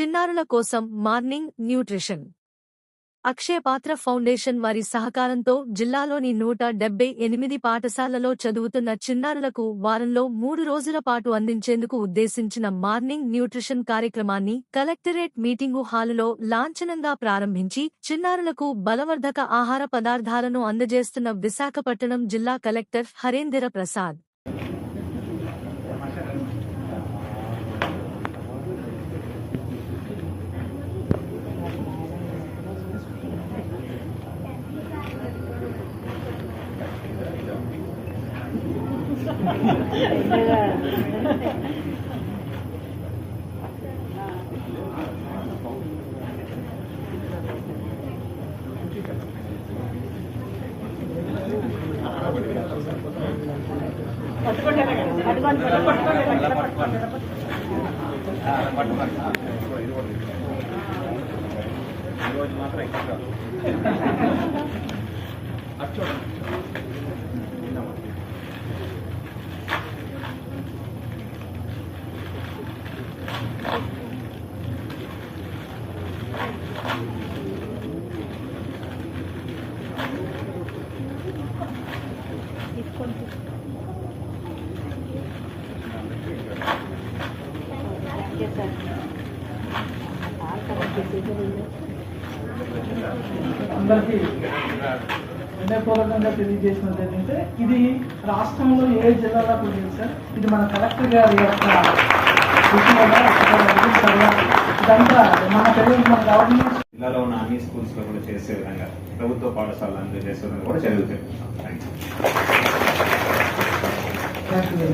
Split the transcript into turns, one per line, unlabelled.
చిన్నారుల కోసం morning nutrition. అక్షయపాత్ర foundation వారి సహకారంతో జిల్లాలోని నూట డెబ్బై ఎనిమిది పాఠశాలలో చదువుతున్న చిన్నారులకు వారంలో మూడు రోజుల పాటు అందించేందుకు ఉద్దేశించిన మార్నింగ్ న్యూట్రిషన్ కార్యక్రమాన్ని కలెక్టరేట్ మీటింగు హాలులో లాంఛనంగా ప్రారంభించి చిన్నారులకు బలవర్ధక ఆహార పదార్థాలను అందజేస్తున్న విశాఖపట్నం జిల్లా కలెక్టర్ హరేంద్ర ప్రసాద్.
ఈరోజు మాత్రం ఎక్కువ
అందరికీ హృదయపూర్వకంగా తెలియజేసినది ఏంటంటే ఇది రాష్ట్రంలో ఏ జిల్లాలో కూడా సార్. ఇది మన కలెక్టర్ గారి యొక్క. ఇదంతా మన గవర్నమెంట్
జిల్లాలో ఉన్న అన్ని స్కూల్స్లో కూడా చేసే విధంగా ప్రభుత్వ పాఠశాలలు అందరూ చేసే విధంగా కూడా జరుగుతుంది థ్యాంక్ యూ